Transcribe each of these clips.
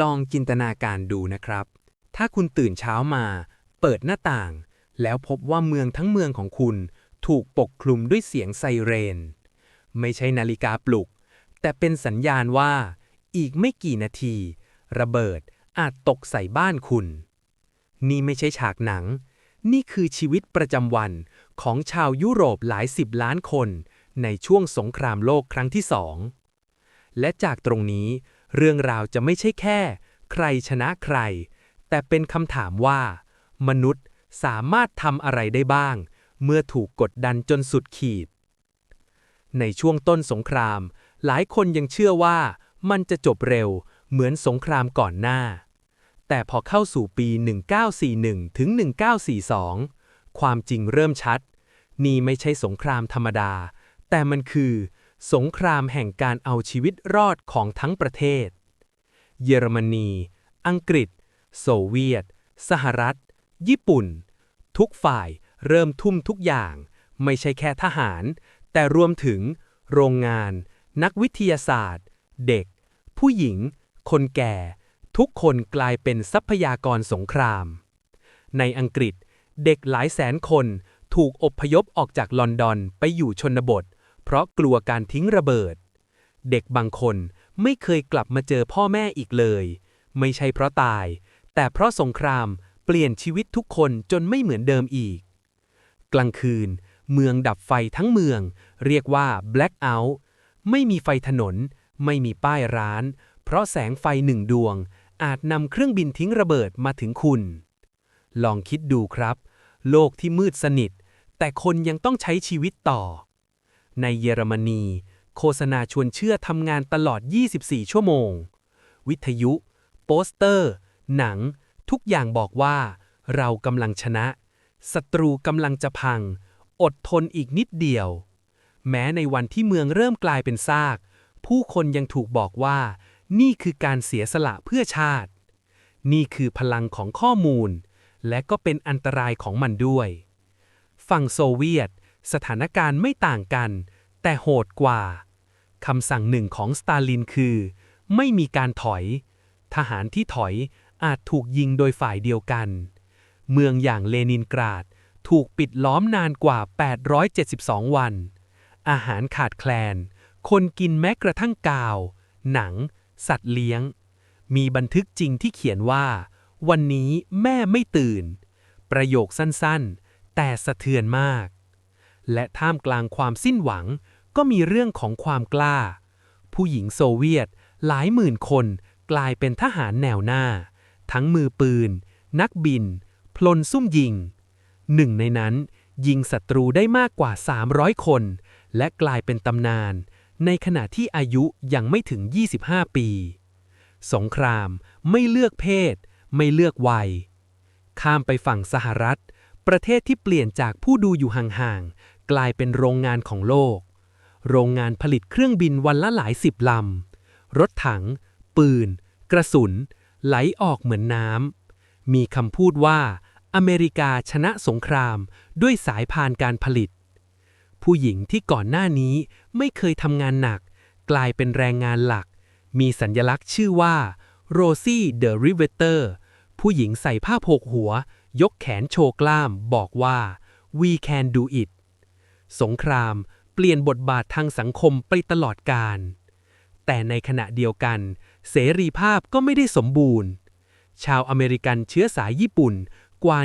ลองจินตนาการดูนะครับ ถ้าคุณตื่นเช้ามา เปิดหน้าต่าง แล้วพบว่าเมืองทั้งเมืองของคุณ ถูกปกคลุมด้วยเสียงไซเรน ไม่ใช่นาฬิกาปลุก แต่เป็นสัญญาณว่า อีกไม่กี่นาที ระเบิดอาจตกใส่บ้านคุณ นี่ไม่ใช่ฉากหนัง นี่คือชีวิตประจำวันของชาวยุโรปหลายสิบล้านคน ในช่วงสงครามโลกครั้งที่สอง และจากตรงนี้ เรื่องราวจะไม่ใช่แค่ ใครชนะใคร แต่เป็นคำถามว่า มนุษย์สามารถทำอะไรได้บ้าง เมื่อถูกกดดันจนสุดขีด ในช่วงต้นสงคราม หลายคนยังเชื่อว่ามันจะจบเร็วเหมือนสงครามก่อนหน้า แต่พอเข้าสู่ปี 1941 ถึง 1942 ความจริงเริ่มชัด นี่ไม่ใช่สงครามธรรมดา แต่มันคือ สงครามแห่งการเอาชีวิตรอดของทั้งประเทศ เยอรมนี อังกฤษ โซเวียต สหรัฐ ญี่ปุ่น ทุกฝ่ายเริ่มทุ่มทุกอย่าง ไม่ใช่แค่ทหาร แต่รวมถึง โรงงาน นักวิทยาศาสตร์ เด็ก ผู้หญิง คนแก่ ทุกคนกลายเป็นทรัพยากรสงคราม ในอังกฤษ เด็กหลายแสนคนถูกอบพยพออกจากลอนดอนไปอยู่ชนบท เพราะกลัวการทิ้งระเบิด เด็กบางคนไม่เคยกลับมาเจอพ่อแม่อีกเลย ไม่ใช่เพราะตาย แต่เพราะสงครามเปลี่ยนชีวิตทุกคนจนไม่เหมือนเดิมอีก กลางคืน เมืองดับไฟทั้งเมือง เรียกว่า Black Out ไม่มีไฟถนน ไม่มีป้ายร้าน เพราะแสงไฟหนึ่งดวง อาจนำเครื่องบินทิ้งระเบิดมาถึงคุณ ลองคิดดูครับ โลกที่มืดสนิท แต่คนยังต้องใช้ชีวิตต่อ ในเยอรมนี โฆษณาชวนเชื่อทำงานตลอด 24 ชั่วโมง วิทยุ โปสเตอร์ หนัง ทุกอย่างบอกว่า เรากำลังชนะ ศัตรูกำลังจะพัง อดทนอีกนิดเดียว แม้ในวันที่เมืองเริ่มกลายเป็นซาก ผู้คนยังถูกบอกว่า นี่คือการเสียสละเพื่อชาติ นี่คือพลังของข้อมูล และก็เป็นอันตรายของมันด้วย ฝั่งโซเวียต สถานการณ์ไม่ต่างกัน แต่โหดกว่าคำสั่งหนึ่งของสตาลินคือ ไม่มีการถอย ทหารที่ถอยอาจถูกยิงโดยฝ่ายเดียวกัน เมืองอย่างเลนินกราดถูกปิดล้อมนานกว่า 872 วัน อาหารขาดแคลน คนกินแม้กระทั่งกาว หนัง สัตว์เลี้ยง มีบันทึกจริงที่เขียนว่า วันนี้แม่ไม่ตื่น ประโยคสั้นๆ แต่สะเทือนมาก และท่ามกลางความสิ้นหวัง ก็มีเรื่องของความกล้า ผู้หญิงโซเวียตหลายหมื่นคนกลายเป็นทหารแนวหน้า ทั้งมือปืน นักบิน พลนซุ่มยิง หนึ่งในนั้นยิงศัตรูได้มากกว่า 300 คน และกลายเป็นตำนาน ในขณะที่อายุยังไม่ถึง 25 ปี สงครามไม่เลือกเพศ ไม่เลือกวัย ข้ามไปฝั่งสหรัฐ ประเทศที่เปลี่ยนจากผู้ดูอยู่ห่าง กลายเป็นโรงงานของโลก โรงงานผลิตเครื่องบินวันละหลายสิบลำ รถถัง ปืน กระสุน ไหลออกเหมือนน้ำ มีคำพูดว่า อเมริกาชนะสงครามด้วยสายพานการผลิต ผู้หญิงที่ก่อนหน้านี้ไม่เคยทำงานหนัก กลายเป็นแรงงานหลัก มีสัญลักษณ์ชื่อว่าโรซี่เดอะริเวเตอร์ผู้หญิงใส่ผ้าโพกหัว ยกแขนโชว์กล้าม บอกว่า we can do it สงครามเปลี่ยนบทบาททางสังคมไปตลอดกาลแต่ในขณะเดียวกัน เสรีภาพก็ไม่ได้สมบูรณ์ ชาวอเมริกันเชื้อสายญี่ปุ่นกว่า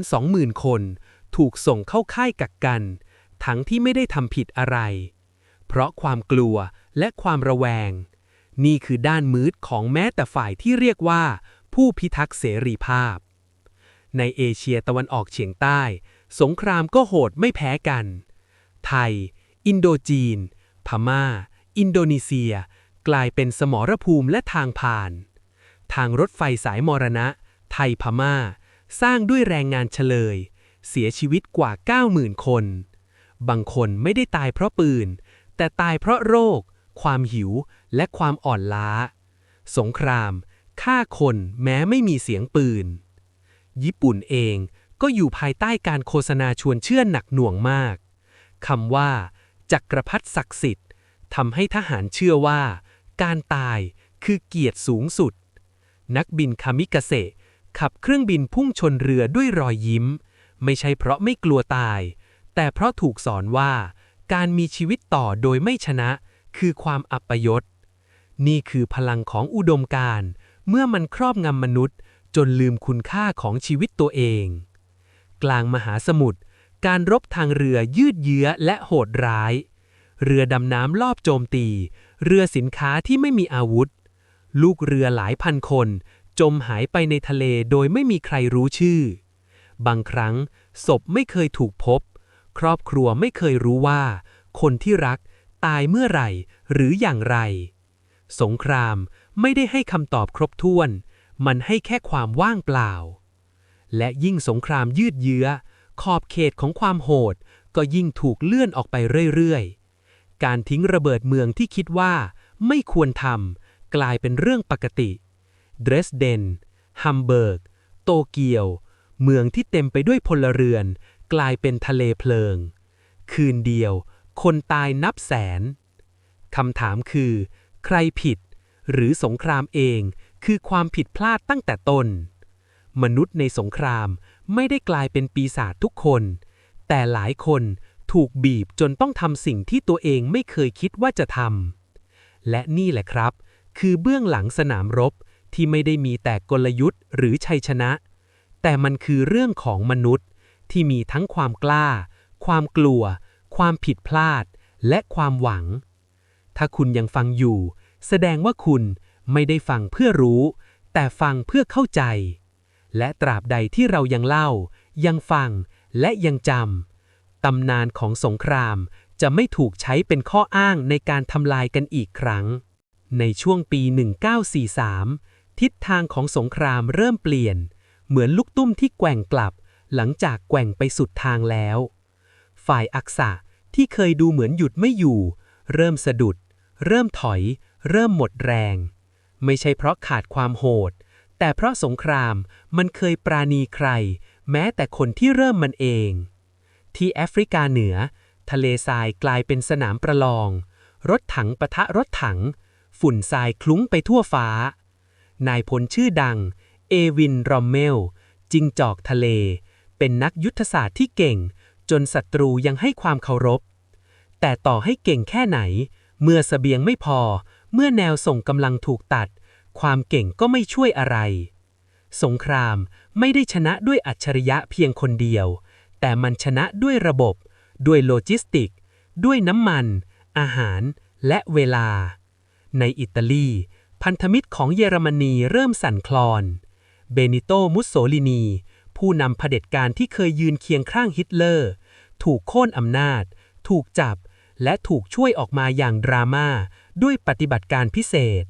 120,000 คน ถูกส่งเข้าค่ายกักกัน ทั้งที่ไม่ได้ทำผิดอะไร เพราะความกลัวและความระแวง นี่คือด้านมืดของแม้แต่ฝ่ายที่เรียกว่า ผู้พิทักษ์เสรีภาพ ในเอเชียตะวันออกเฉียงใต้ สงครามก็โหดไม่แพ้กัน ไทย อินโดจีน พม่า อินโดนีเซีย กลายเป็นสมรภูมิและทางผ่าน ทางรถไฟสายมรณะ ไทยพม่า สร้างด้วยแรงงานเฉลย เสียชีวิตกว่า 90,000 คน บางคนไม่ได้ตายเพราะปืน แต่ตายเพราะโรค ความหิว และความอ่อนล้า สงคราม ฆ่าคนแม้ไม่มีเสียงปืน ญี่ปุ่นเองก็อยู่ภายใต้การโฆษณาชวนเชื่อหนักหน่วงมาก คำว่า จักรพรรดิศักดิ์สิทธิ์ทำให้ทหารเชื่อว่า การตายคือเกียรติสูงสุด นักบินคามิกาเซขับเครื่องบินพุ่งชนเรือด้วยรอยยิ้ม ไม่ใช่เพราะไม่กลัวตาย แต่เพราะถูกสอนว่า การมีชีวิตต่อโดยไม่ชนะ คือความอัปยศ นี่คือพลังของอุดมการเมื่อมันครอบงำมนุษย์ จนลืมคุณค่าของชีวิตตัวเอง กลางมหาสมุทร การรบทางเรือยืดเยื้อและโหดร้าย เรือดำน้ำลอบโจมตี เรือสินค้าที่ไม่มีอาวุธ ลูกเรือหลายพันคน จมหายไปในทะเลโดยไม่มีใครรู้ชื่อ บางครั้งศพไม่เคยถูกพบ ครอบครัวไม่เคยรู้ว่า คนที่รักตายเมื่อไหร่หรืออย่างไร สงครามไม่ได้ให้คำตอบครบถ้วน มันให้แค่ความว่างเปล่า และยิ่งสงครามยืดเยื้อ ขอบเขตของความโหดก็ยิ่งถูกเลื่อนออกไปเรื่อยๆ การทิ้งระเบิดเมืองที่คิดว่าไม่ควรทำกลายเป็นเรื่องปกติ เดรสเดน ฮัมเบิร์ก โตเกียว เมืองที่เต็มไปด้วยพลเรือน กลายเป็นทะเลเพลิง คืนเดียว คนตายนับแสน คำถามคือ ใครผิด หรือสงครามเองคือความผิดพลาดตั้งแต่ต้น มนุษย์ในสงคราม ไม่ได้กลายเป็นปีศาจทุกคน แต่หลายคนถูกบีบจนต้องทำสิ่งที่ตัวเองไม่เคยคิดว่าจะทำและนี่แหละครับ คือเบื้องหลังสนามรบที่ไม่ได้มีแต่กลยุทธ์หรือชัยชนะ แต่มันคือเรื่องของมนุษย์ที่มีทั้งความกล้า ความกลัว ความผิดพลาด และความหวัง ถ้าคุณยังฟังอยู่ แสดงว่าคุณไม่ได้ฟังเพื่อรู้ แต่ฟังเพื่อเข้าใจ และตราบใดที่เรายังเล่า ยังฟัง และยังจำ ตำนานของสงครามจะไม่ถูกใช้เป็นข้ออ้างในการทำลายกันอีกครั้ง ในช่วงปี 1943 ทิศทางของสงครามเริ่มเปลี่ยน เหมือนลูกตุ้มที่แกว่งกลับ หลังจากแกว่งไปสุดทางแล้ว ฝ่ายอักษะที่เคยดูเหมือนหยุดไม่อยู่ เริ่มสะดุด เริ่มถอย เริ่มหมดแรง ไม่ใช่เพราะขาดความโหด แต่เพราะสงครามมันเคยปราณีใคร แม้แต่คนที่เริ่มมันเอง ที่แอฟริกาเหนือ ทะเลทรายกลายเป็นสนามประลอง รถถังปะทะรถถัง ฝุ่นทรายคลุ้งไปทั่วฟ้า นายพลชื่อดัง เอวินรอมเมล จิงจอกทะเล เป็นนักยุทธศาสตร์ที่เก่ง จนศัตรูยังให้ความเคารพ แต่ต่อให้เก่งแค่ไหน เมื่อสเสบียงไม่พอ เมื่อแนวส่งกำลังถูกตัด ความเก่งก็ไม่ช่วยอะไร สงครามไม่ได้ชนะด้วยอัจฉริยะเพียงคนเดียว แต่มันชนะด้วยระบบ ด้วยโลจิสติก ด้วยน้ำมัน อาหาร และเวลา ในอิตาลี พันธมิตรของเยอรมนีเริ่มสั่นคลอน เบนิโต มุสโสลินี ผู้นำเผด็จการที่เคยยืนเคียงข้างฮิตเลอร์ ถูกโค่นอำนาจ ถูกจับ และถูกช่วยออกมาอย่างดราม่าด้วยปฏิบัติการพิเศษ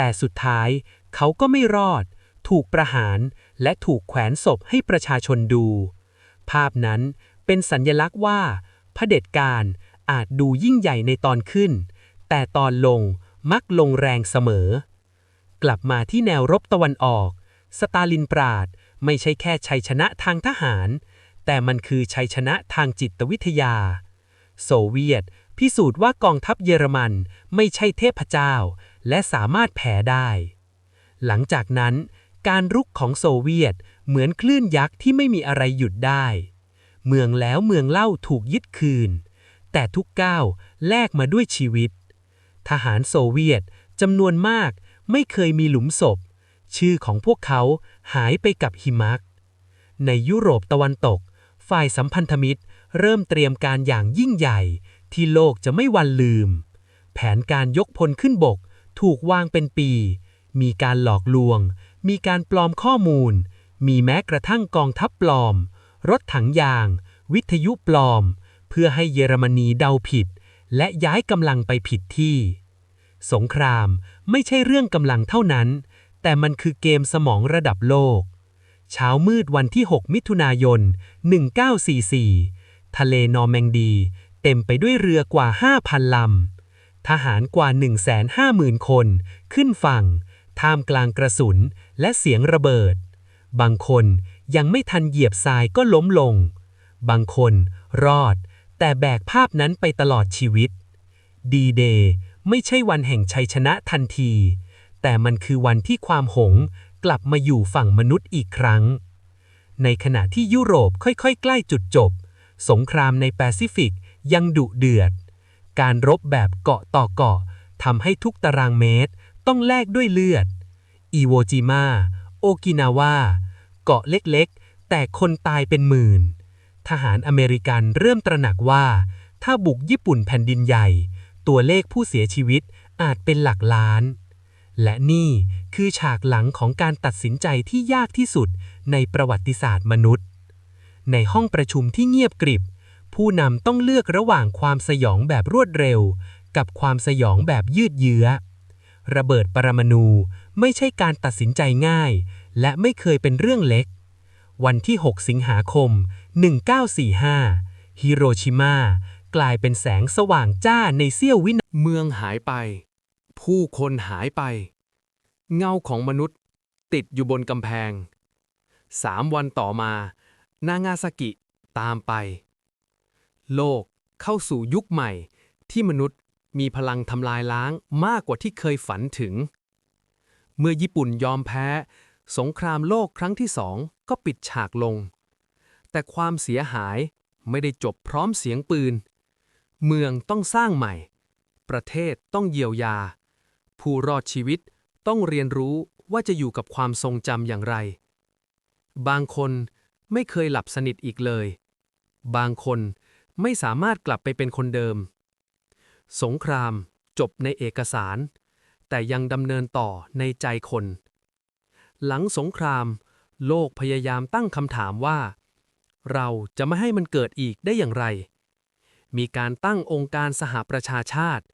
แต่สุดท้ายเขาก็ไม่รอด ถูกประหารและถูกแขวนศพให้ประชาชนดู ภาพนั้นเป็นสัญญลักษณ์ว่าเผด็จการอาจดูยิ่งใหญ่ในตอนขึ้น แต่ตอนลงมักลงแรงเสมอ กลับมาที่แนวรบตะวันออก สตาลินปราดไม่ใช่แค่ชัยชนะทางทหาร แต่มันคือชัยชนะทางจิตวิทยา โซเวียตพิสูจน์ว่ากองทัพเยอรมันไม่ใช่เทพเจ้า และสามารถแพ้ได้ หลังจากนั้น การรุกของโซเวียตเหมือนคลื่นยักษ์ที่ไม่มีอะไรหยุดได้ เมืองแล้วเมืองเล่าถูกยึดคืน แต่ทุกก้าวแลกมาด้วยชีวิต ทหารโซเวียตจำนวนมากไม่เคยมีหลุมศพ ชื่อของพวกเขาหายไปกับหิมะในยุโรปตะวันตก ฝ่ายสัมพันธมิตรเริ่มเตรียมการอย่างยิ่งใหญ่ที่โลกจะไม่วันลืม แผนการยกพลขึ้นบก ถูกวางเป็นปี มีการหลอกลวง มีการปลอมข้อมูล มีแม้กระทั่งกองทัพปลอม รถถังยาง วิทยุปลอม เพื่อให้เยอรมนีเดาผิด และย้ายกำลังไปผิดที่ สงครามไม่ใช่เรื่องกำลังเท่านั้น แต่มันคือเกมสมองระดับโลก เช้ามืดวันที่ 6 มิถุนายน 1944 ทะเลนอร์แมงดี เต็มไปด้วยเรือกว่า 5,000ลำ ทหารกว่า 150,000 คน ขึ้นฝั่ง ท่ามกลางกระสุนและเสียงระเบิด บางคนยังไม่ทันเหยียบทรายก็ล้มลง บางคนรอด แต่แบกภาพนั้นไปตลอดชีวิต ดีเดย์ไม่ใช่วันแห่งชัยชนะทันที แต่มันคือวันที่ความหงกลับมาอยู่ฝั่งมนุษย์อีกครั้ง ในขณะที่ยุโรปค่อยๆ ใกล้จุดจบ สงครามในแปซิฟิกยังดุเดือด การรบแบบเกาะต่อเกาะทำให้ทุกตารางเมตรต้องแลกด้วยเลือดอิโวจิมา โอกินาวา เกาะเล็กๆ แต่คนตายเป็นหมื่น ทหารอเมริกันเริ่มตระหนักว่า ถ้าบุกญี่ปุ่นแผ่นดินใหญ่ ตัวเลขผู้เสียชีวิตอาจเป็นหลักล้าน และนี่คือฉากหลังของการตัดสินใจที่ยากที่สุดในประวัติศาสตร์มนุษย์ ในห้องประชุมที่เงียบกริบ ผู้นำต้องเลือกระหว่างความสยองแบบรวดเร็ว กับความสยองแบบยืดเยื้อ ระเบิดปรมาณูไม่ใช่การตัดสินใจง่าย และไม่เคยเป็นเรื่องเล็ก วันที่ 6 สิงหาคม 1945 ฮิโรชิมากลายเป็นแสงสว่างจ้าในเสี้ยววินาทีเมืองหายไป ผู้คนหายไป เงาของมนุษย์ติดอยู่บนกำแพงสามวันต่อมา นางาซากิตามไป โลกเข้าสู่ยุคใหม่ ที่มนุษย์มีพลังทำลายล้างมากกว่าที่เคยฝันถึง เมื่อญี่ปุ่นยอมแพ้ สงครามโลกครั้งที่สองก็ปิดฉากลง แต่ความเสียหายไม่ได้จบพร้อมเสียงปืน เมืองต้องสร้างใหม่ ประเทศต้องเยียวยา ผู้รอดชีวิตต้องเรียนรู้ว่าจะอยู่กับความทรงจำอย่างไร บางคนไม่เคยหลับสนิทอีกเลย บางคน ไม่สามารถกลับไปเป็นคนเดิม สงครามจบในเอกสาร แต่ยังดำเนินต่อในใจคน หลังสงคราม โลกพยายามตั้งคำถามว่า เราจะไม่ให้มันเกิดอีกได้อย่างไร มีการตั้งองค์การสหประชาชาติ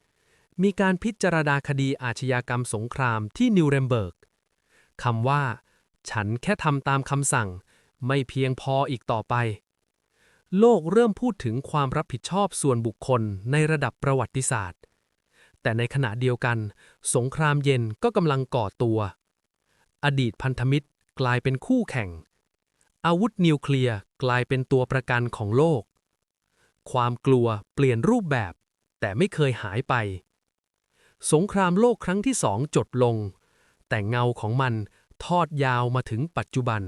มีการพิจารณาคดีอาชญากรรมสงครามที่นิวเรมเบิร์กคำว่า ฉันแค่ทำตามคำสั่ง ไม่เพียงพออีกต่อไป โลกเริ่มพูดถึงความรับผิดชอบส่วนบุคคลในระดับประวัติศาสตร์ แต่ในขณะเดียวกัน สงครามเย็นก็กำลังก่อตัว อดีตพันธมิตรกลายเป็นคู่แข่ง อาวุธนิวเคลียร์กลายเป็นตัวประกันของโลก ความกลัวเปลี่ยนรูปแบบ แต่ไม่เคยหายไป สงครามโลกครั้งที่สองจดลง แต่เงาของมันทอดยาวมาถึงปัจจุบัน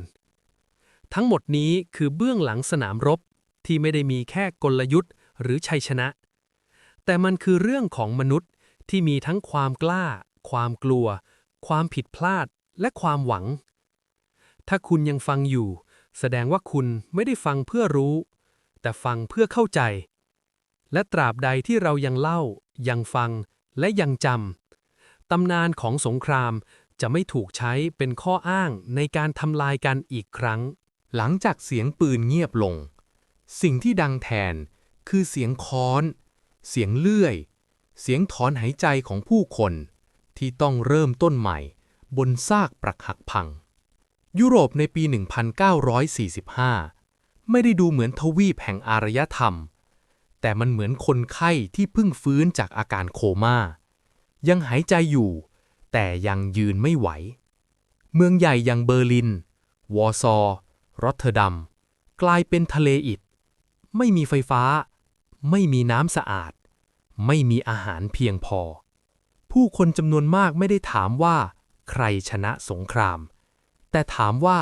ทั้งหมดนี้คือเบื้องหลังสนามรบ ที่ไม่ได้มีแค่กลยุทธ์หรือชัยชนะ แต่มันคือเรื่องของมนุษย์ที่มีทั้งความกล้า ความกลัว ความผิดพลาด และความหวัง ถ้าคุณยังฟังอยู่ แสดงว่าคุณไม่ได้ฟังเพื่อรู้ แต่ฟังเพื่อเข้าใจ และตราบใดที่เรายังเล่า ยังฟัง และยังจำตำนานของสงครามจะไม่ถูกใช้เป็นข้ออ้างในการทำลายกันอีกครั้ง หลังจากเสียงปืนเงียบลง สิ่งที่ดังแทนคือเสียงค้อน เสียงเลื่อย เสียงถอนหายใจของผู้คน ที่ต้องเริ่มต้นใหม่ บนซากปรักหักพัง ยุโรปในปี 1945 ไม่ได้ดูเหมือนทวีปแห่งอารยธรรม แต่มันเหมือนคนไข้ที่เพิ่งฟื้นจากอาการโคมา่า ยังหายใจอยู่ แต่ยังยืนไม่ไหว เมืองใหญ่อย่างเบอร์ลิน วอร์ซอร์รอตเทอร์ดัม กลายเป็นทะเลอิฐ ไม่มีไฟฟ้า ไม่มีน้ำสะอาด ไม่มีอาหารเพียงพอ ผู้คนจำนวนมากไม่ได้ถามว่า ใครชนะสงคราม แต่ถามว่า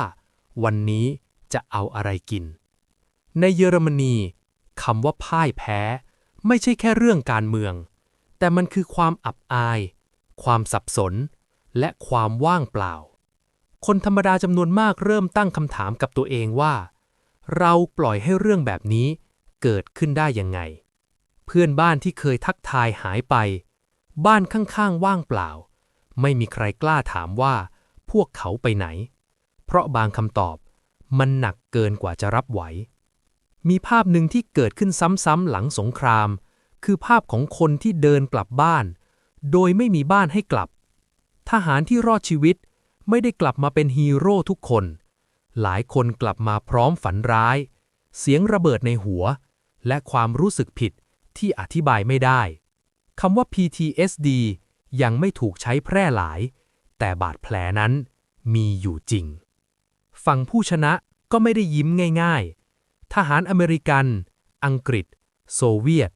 วันนี้จะเอาอะไรกิน ในเยอรมนีคำว่าพ่ายแพ้ ไม่ใช่แค่เรื่องการเมือง แต่มันคือความอับอาย ความสับสน และความว่างเปล่า คนธรรมดาจำนวนมากเริ่มตั้งคำถามกับตัวเองว่า เราปล่อยให้เรื่องแบบนี้ เกิดขึ้นได้ยังไง เพื่อนบ้านที่เคยทักทายหายไป บ้านข้างๆว่างเปล่า ไม่มีใครกล้าถามว่าพวกเขาไปไหน เพราะบางคำตอบมันหนักเกินกว่าจะรับไหว มีภาพหนึ่งที่เกิดขึ้นซ้ำๆหลังสงคราม คือภาพของคนที่เดินกลับบ้าน โดยไม่มีบ้านให้กลับ ทหารที่รอดชีวิตไม่ได้กลับมาเป็นฮีโร่ทุกคน หลายคนกลับมาพร้อมฝันร้าย เสียงระเบิดในหัว และความรู้สึกผิดที่อธิบายไม่ได้คำว่า PTSD ยังไม่ถูกใช้แพร่หลาย แต่บาดแผลนั้นมีอยู่จริง ฝั่งผู้ชนะก็ไม่ได้ยิ้มง่าย ๆ ทหารอเมริกัน อังกฤษ โซเวียต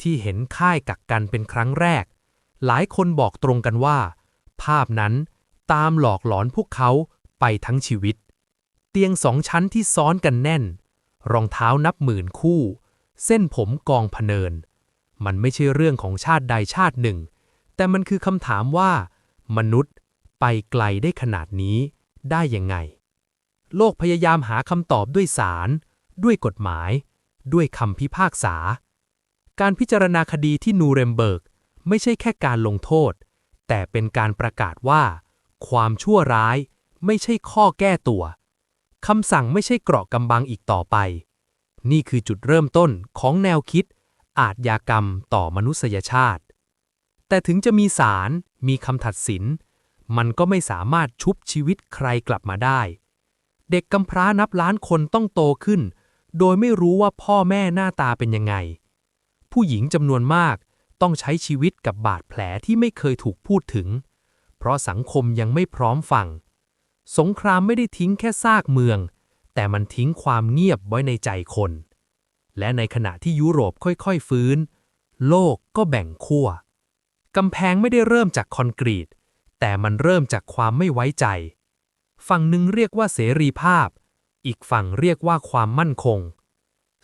ที่เห็นค่ายกักกันเป็นครั้งแรก หลายคนบอกตรงกันว่า ภาพนั้นตามหลอกหลอนพวกเขาไปทั้งชีวิต เตียงสองชั้นที่ซ้อนกันแน่น รองเท้านับหมื่นคู่ เส้นผมกองพเนิน มันไม่ใช่เรื่องของชาติใดชาติหนึ่ง แต่มันคือคำถามว่า มนุษย์ไปไกลได้ขนาดนี้ได้ยังไง โลกพยายามหาคำตอบด้วยศาลด้วยกฎหมาย ด้วยคำพิพากษา การพิจารณาคดีที่นูเรมเบิร์ก ไม่ใช่แค่การลงโทษ แต่เป็นการประกาศว่า ความชั่วร้ายไม่ใช่ข้อแก้ตัวคำสั่งไม่ใช่เกราะกำบังอีกต่อไป นี่คือจุดเริ่มต้นของแนวคิด อาทยากรรมต่อมนุษยชาติ แต่ถึงจะมีศาลมีคำตัดสิน มันก็ไม่สามารถชุบชีวิตใครกลับมาได้ เด็กกำพร้านับล้านคนต้องโตขึ้น โดยไม่รู้ว่าพ่อแม่หน้าตาเป็นยังไง ผู้หญิงจำนวนมากต้องใช้ชีวิตกับบาดแผลที่ไม่เคยถูกพูดถึง เพราะสังคมยังไม่พร้อมฟัง สงครามไม่ได้ทิ้งแค่ซากเมือง แต่มันทิ้งความเงียบไว้ในใจคน และในขณะที่ยุโรปค่อยๆฟื้น โลกก็แบ่งขั้วกำแพงไม่ได้เริ่มจากคอนกรีต แต่มันเริ่มจากความไม่ไว้ใจ ฝั่งหนึ่งเรียกว่าเสรีภาพ อีกฝั่งเรียกว่าความมั่นคง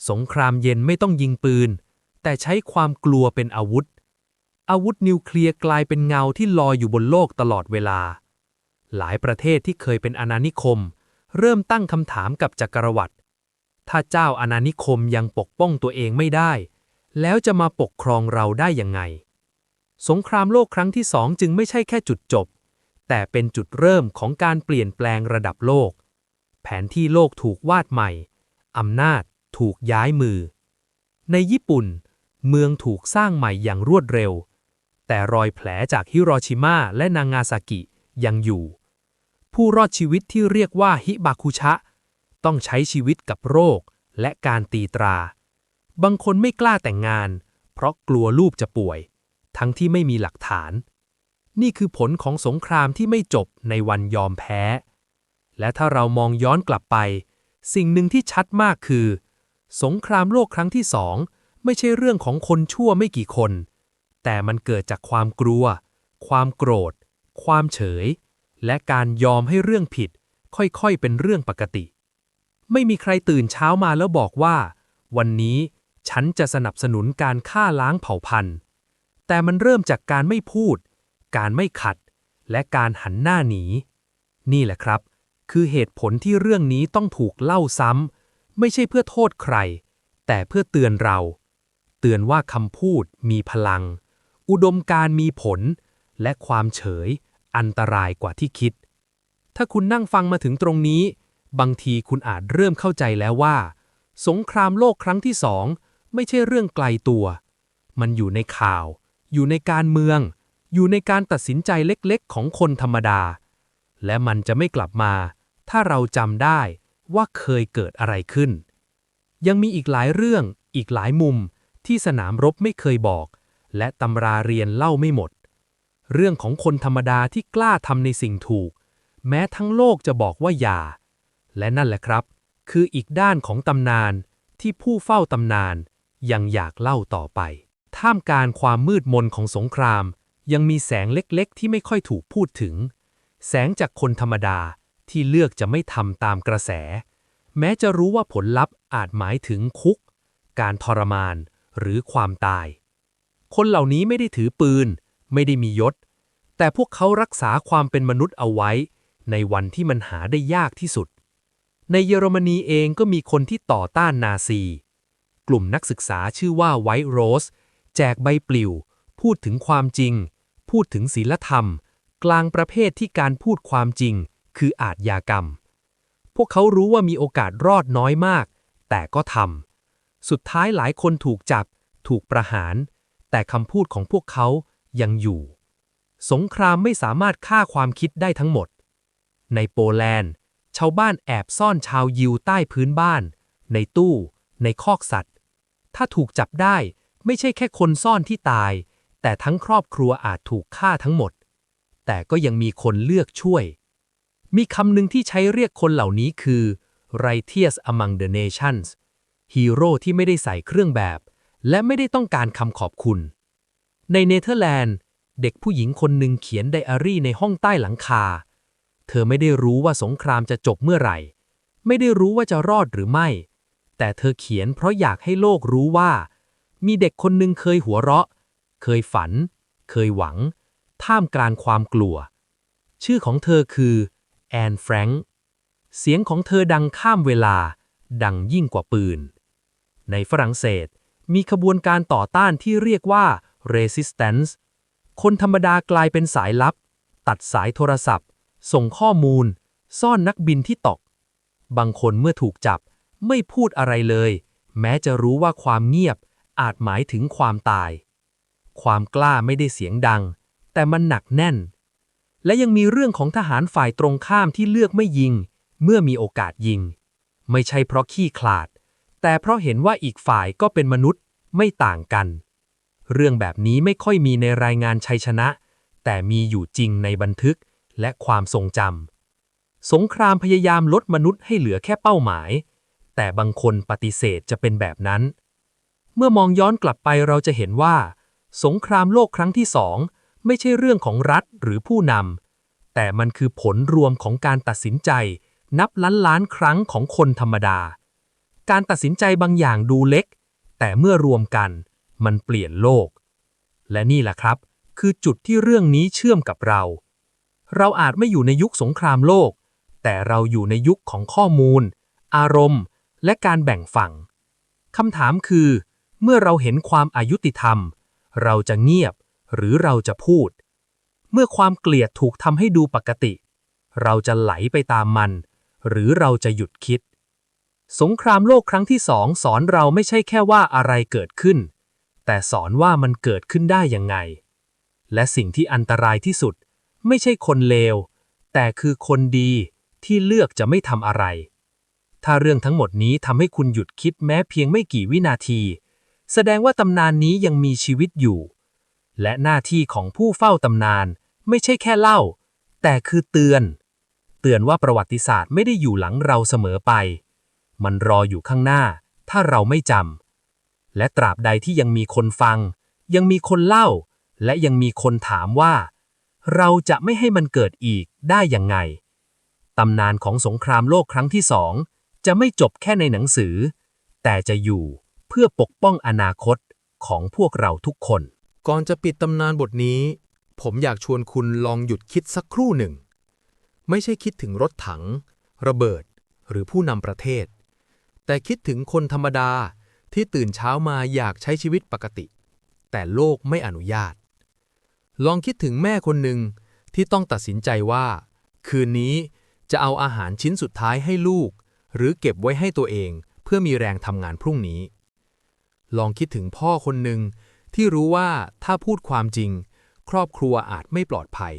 สงครามเย็นไม่ต้องยิงปืน แต่ใช้ความกลัวเป็นอาวุธ อาวุธนิวเคลียร์กลายเป็นเงาที่ลอยอยู่บนโลกตลอดเวลา หลายประเทศที่เคยเป็นอาณานิคม เริ่มตั้งคำถามกับจักรวรรดิถ้าเจ้าอาณานิคมยังปกป้องตัวเองไม่ได้ แล้วจะมาปกครองเราได้ยังไง สงครามโลกครั้งที่สองจึงไม่ใช่แค่จุดจบ แต่เป็นจุดเริ่มของการเปลี่ยนแปลงระดับโลก แผนที่โลกถูกวาดใหม่ อำนาจถูกย้ายมือ ในญี่ปุ่น เมืองถูกสร้างใหม่อย่างรวดเร็ว แต่รอยแผลจากฮิโรชิมาและนางาซากิยังอยู่ ผู้รอดชีวิตที่เรียกว่าฮิบาคุชะ ต้องใช้ชีวิตกับโรคและการตีตรา บางคนไม่กล้าแต่งงาน เพราะกลัวลูกจะป่วย ทั้งที่ไม่มีหลักฐาน นี่คือผลของสงครามที่ไม่จบในวันยอมแพ้ และถ้าเรามองย้อนกลับไป สิ่งหนึ่งที่ชัดมากคือ สงครามโลกครั้งที่สองไม่ใช่เรื่องของคนชั่วไม่กี่คน แต่มันเกิดจากความกลัว ความโกรธ ความเฉย และการยอมให้เรื่องผิด ค่อยๆ เป็นเรื่องปกติ ไม่มีใครตื่นเช้ามาแล้วบอกว่า วันนี้ฉันจะสนับสนุนการฆ่าล้างเผ่าพันธุ์ แต่มันเริ่มจากการไม่พูด การไม่ขัด และการหันหน้าหนี นี่แหละครับ คือเหตุผลที่เรื่องนี้ต้องถูกเล่าซ้ำ ไม่ใช่เพื่อโทษใคร แต่เพื่อเตือนเรา เตือนว่าคำพูดมีพลัง อุดมการมีผล และความเฉย อันตรายกว่าที่คิด ถ้าคุณนั่งฟังมาถึงตรงนี้ บางทีคุณอาจเริ่มเข้าใจแล้วว่า สงครามโลกครั้งที่สองไม่ใช่เรื่องไกลตัว มันอยู่ในข่าว อยู่ในการเมือง อยู่ในการตัดสินใจเล็กๆ ของคนธรรมดา และมันจะไม่กลับมา ถ้าเราจำได้ว่าเคยเกิดอะไรขึ้น ยังมีอีกหลายเรื่อง อีกหลายมุมที่สนามรบไม่เคยบอก และตำราเรียนเล่าไม่หมด เรื่องของคนธรรมดาที่กล้าทำในสิ่งถูก แม้ทั้งโลกจะบอกว่าอย่า และนั่นแหละครับ คืออีกด้านของตำนานที่ผู้เฝ้าตำนาน ยังอยากเล่าต่อไป ท่ามกลางความมืดมนของสงคราม ยังมีแสงเล็กๆ ที่ไม่ค่อยถูกพูดถึง แสงจากคนธรรมดาที่เลือกจะไม่ทำตามกระแส แม้จะรู้ว่าผลลัพธ์อาจหมายถึงคุก การทรมานหรือความตาย คนเหล่านี้ไม่ได้ถือปืน ไม่ได้มียศ แต่พวกเขารักษาความเป็นมนุษย์เอาไว้ ในวันที่มันหาได้ยากที่สุด ในเยอรมนีเองก็มีคนที่ต่อต้านนาซี กลุ่มนักศึกษาชื่อว่าไวท์โรสแจกใบปลิว พูดถึงความจริง พูดถึงศีลธรรม กลางประเภทที่การพูดความจริง คืออาทยากรรม พวกเขารู้ว่ามีโอกาสรอดน้อยมาก แต่ก็ทำสุดท้ายหลายคนถูกจับ ถูกประหาร แต่คำพูดของพวกเขา ยังอยู่ สงครามไม่สามารถฆ่าความคิดได้ทั้งหมด ในโปแลนด์ ชาวบ้านแอบซ่อนชาวยิวใต้พื้นบ้าน ในตู้ ในคอกสัตว์ ถ้าถูกจับได้ไม่ใช่แค่คนซ่อนที่ตาย แต่ทั้งครอบครัวอาจถูกฆ่าทั้งหมด แต่ก็ยังมีคนเลือกช่วย มีคำหนึ่งที่ใช้เรียกคนเหล่านี้คือ righteous among the nations ฮีโร่ที่ไม่ได้ใส่เครื่องแบบ และไม่ได้ต้องการคำขอบคุณ ในเนเธอร์แลนด์ เด็กผู้หญิงคนหนึ่งเขียนไดอารี่ในห้องใต้หลังคา เธอไม่ได้รู้ว่าสงครามจะจบเมื่อไหร่ ไม่ได้รู้ว่าจะรอดหรือไม่ แต่เธอเขียนเพราะอยากให้โลกรู้ว่า มีเด็กคนหนึ่งเคยหัวเราะ เคยฝัน เคยหวัง ท่ามกลางความกลัว ชื่อของเธอคือแอนแฟรงค์เสียงของเธอดังข้ามเวลา ดังยิ่งกว่าปืน ในฝรั่งเศสมีขบวนการต่อต้านที่เรียกว่า resistance คนธรรมดากลายเป็นสายลับ ตัดสายโทรศัพท์ ส่งข้อมูล ซ่อนนักบินที่ตก บางคนเมื่อถูกจับไม่พูดอะไรเลย แม้จะรู้ว่าความเงียบอาจหมายถึงความตาย ความกล้าไม่ได้เสียงดัง แต่มันหนักแน่น และยังมีเรื่องของทหารฝ่ายตรงข้ามที่เลือกไม่ยิง เมื่อมีโอกาสยิง ไม่ใช่เพราะขี้ขลาด แต่เพราะเห็นว่าอีกฝ่ายก็เป็นมนุษย์ไม่ต่างกัน เรื่องแบบนี้ไม่ค่อยมีในรายงานชัยชนะ แต่มีอยู่จริงในบันทึกและความทรงจำสงครามพยายามลดมนุษย์ให้เหลือแค่เป้าหมาย แต่บางคนปฏิเสธจะเป็นแบบนั้น เมื่อมองย้อนกลับไปเราจะเห็นว่า สงครามโลกครั้งที่สองไม่ใช่เรื่องของรัฐหรือผู้นำแต่มันคือผลรวมของการตัดสินใจ นับล้านล้านครั้งของคนธรรมดา การตัดสินใจบางอย่างดูเล็ก แต่เมื่อรวมกัน มันเปลี่ยนโลก และนี่แหละครับ คือจุดที่เรื่องนี้เชื่อมกับเรา เราอาจไม่อยู่ในยุคสงครามโลก แต่เราอยู่ในยุคของข้อมูล อารมณ์ และการแบ่งฝั่งคำถามคือ เมื่อเราเห็นความอายุติธรรม เราจะเงียบหรือเราจะพูด เมื่อความเกลียดถูกทำให้ดูปกติ เราจะไหลไปตามมัน หรือเราจะหยุดคิด สงครามโลกครั้งที่สองสอนเราไม่ใช่แค่ว่าอะไรเกิดขึ้น แต่สอนว่ามันเกิดขึ้นได้ยังไง และสิ่งที่อันตรายที่สุด ไม่ใช่คนเลว แต่คือคนดีที่เลือกจะไม่ทำอะไร ถ้าเรื่องทั้งหมดนี้ทำให้คุณหยุดคิดแม้เพียงไม่กี่วินาที แสดงว่าตำนานนี้ยังมีชีวิตอยู่ และหน้าที่ของผู้เฝ้าตำนานไม่ใช่แค่เล่า แต่คือเตือน เตือนว่าประวัติศาสตร์ไม่ได้อยู่หลังเราเสมอไป มันรออยู่ข้างหน้า ถ้าเราไม่จำ และตราบใดที่ยังมีคนฟัง ยังมีคนเล่า และยังมีคนถามว่า เราจะไม่ให้มันเกิดอีกได้ยังไง ตำนานของสงครามโลกครั้งที่สองจะไม่จบแค่ในหนังสือ แต่จะอยู่เพื่อปกป้องอนาคตของพวกเราทุกคน ก่อนจะปิดตำนานบทนี้ ผมอยากชวนคุณลองหยุดคิดสักครู่หนึ่ง ไม่ใช่คิดถึงรถถัง ระเบิด หรือผู้นำประเทศ แต่คิดถึงคนธรรมดา ที่ตื่นเช้ามาอยากใช้ชีวิตปกติ แต่โลกไม่อนุญาต ลองคิดถึงแม่คนหนึ่งที่ต้องตัดสินใจว่า คืนนี้จะเอาอาหารชิ้นสุดท้ายให้ลูก หรือเก็บไว้ให้ตัวเองเพื่อมีแรงทำงานพรุ่งนี้ ลองคิดถึงพ่อคนหนึ่งที่รู้ว่าถ้าพูดความจริง ครอบครัวอาจไม่ปลอดภัย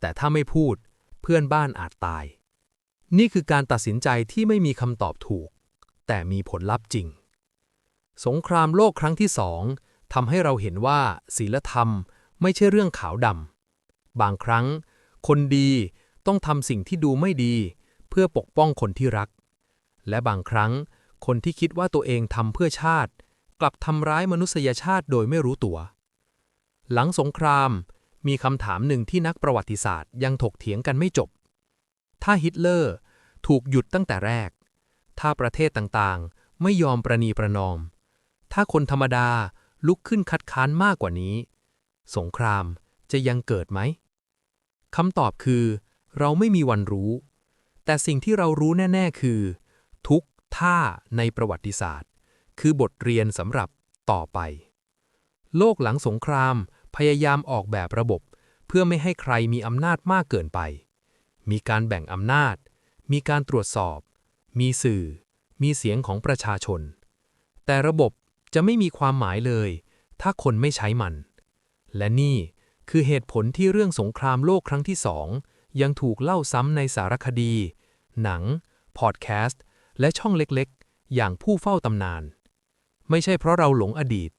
แต่ถ้าไม่พูดเพื่อนบ้านอาจตาย นี่คือการตัดสินใจที่ไม่มีคำตอบถูก แต่มีผลลัพธ์จริง สงครามโลกครั้งที่สองทำให้เราเห็นว่าศีลธรรมไม่ใช่เรื่องขาวดำบางครั้ง คนดีต้องทำสิ่งที่ดูไม่ดี เพื่อปกป้องคนที่รัก และบางครั้ง คนที่คิดว่าตัวเองทำเพื่อชาติ กลับทำร้ายมนุษยชาติโดยไม่รู้ตัว หลังสงครามมีคำถามหนึ่งที่นักประวัติศาสตร์ยังถกเถียงกันไม่จบ ถ้าฮิตเลอร์ถูกหยุดตั้งแต่แรก ถ้าประเทศต่างๆ ไม่ยอมประนีประนอม ถ้าคนธรรมดาลุกขึ้นคัดค้านมากกว่านี้ สงครามจะยังเกิดไหมคำตอบคือ เราไม่มีวันรู้ แต่สิ่งที่เรารู้แน่ ๆ คือ ทุกท่าในประวัติศาสตร์ คือบทเรียนสำหรับต่อไป โลกหลังสงครามพยายามออกแบบระบบ เพื่อไม่ให้ใครมีอำนาจมากเกินไป มีการแบ่งอำนาจ มีการตรวจสอบ มีสื่อ มีเสียงของประชาชน แต่ระบบ จะไม่มีความหมายเลย ถ้าคนไม่ใช้มัน และนี่คือเหตุผลที่เรื่องสงครามโลกครั้งที่สองยังถูกเล่าซ้ำในสารคดี หนัง พอดแคสต์ และช่องเล็กๆ อย่างผู้เฝ้าตำนาน ไม่ใช่เพราะเราหลงอดีต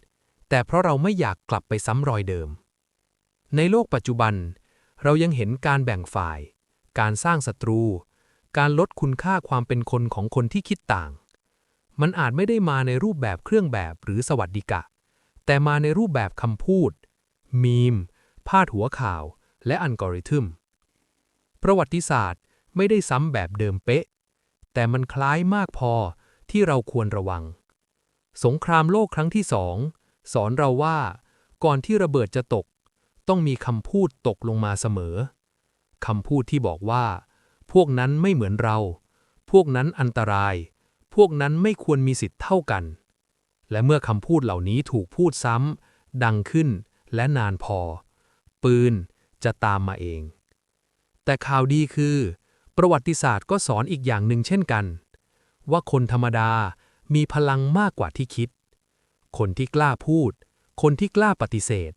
แต่เพราะเราไม่อยากกลับไปซ้ำรอยเดิม ในโลกปัจจุบัน เรายังเห็นการแบ่งฝ่าย การสร้างศัตรู การลดคุณค่าความเป็นคนของคนที่คิดต่าง มันอาจไม่ได้มาในรูปแบบเครื่องแบบหรือสวัสดิกะ แต่มาในรูปแบบคำพูด มีมภพาดหัวข่าว และอัลกอริทึม ประวัติศาสตร์ไม่ได้ซ้ำแบบเดิมเป๊ะ แต่มันคล้ายมากพอที่เราควรระวัง สงครามโลกครั้งที่สองสอนเราว่า ก่อนที่ระเบิดจะตก ต้องมีคำพูดตกลงมาเสมอคำพูดที่บอกว่า พวกนั้นไม่เหมือนเรา พวกนั้นอันตราย พวกนั้นไม่ควรมีสิทธิ์เท่ากัน และเมื่อคำพูดเหล่านี้ถูกพูดซ้ำ ดังขึ้นและนานพอ ปืนจะตามมาเอง แต่ข่าวดีคือ ประวัติศาสตร์ก็สอนอีกอย่างหนึ่งเช่นกัน ว่าคนธรรมดามีพลังมากกว่าที่คิด คนที่กล้าพูด คนที่กล้าปฏิเสธ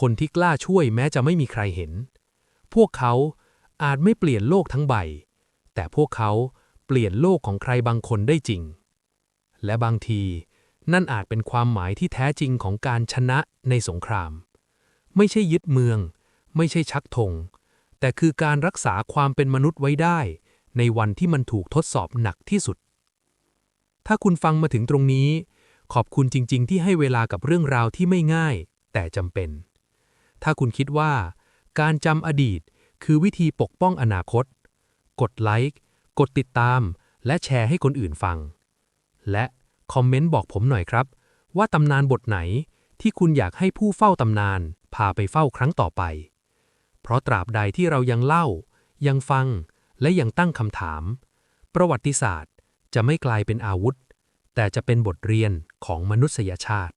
คนที่กล้าช่วยแม้จะไม่มีใครเห็น พวกเขาอาจไม่เปลี่ยนโลกทั้งใบ แต่พวกเขา เปลี่ยนโลกของใครบางคนได้จริง และบางทีนั่นอาจเป็นความหมายที่แท้จริงของการชนะในสงคราม ไม่ใช่ยึดเมือง ไม่ใช่ชักธงแต่คือการรักษาความเป็นมนุษย์ไว้ได้ ในวันที่มันถูกทดสอบหนักที่สุด ถ้าคุณฟังมาถึงตรงนี้ ขอบคุณจริง ๆ ที่ให้เวลากับเรื่องราวที่ไม่ง่าย แต่จำเป็น ถ้าคุณคิดว่า การจำอดีตคือวิธีปกป้องอนาคต กดไลค์ กดติดตาม และแชร์ให้คนอื่นฟัง และคอมเมนต์บอกผมหน่อยครับ ว่าตำนานบทไหนที่คุณอยากให้ผู้เฝ้าตำนาน พาไปเฝ้าครั้งต่อไป เพราะตราบใดที่เรายังเล่า ยังฟัง และยังตั้งคำถาม ประวัติศาสตร์จะไม่กลายเป็นอาวุธ แต่จะเป็นบทเรียนของมนุษยชาติ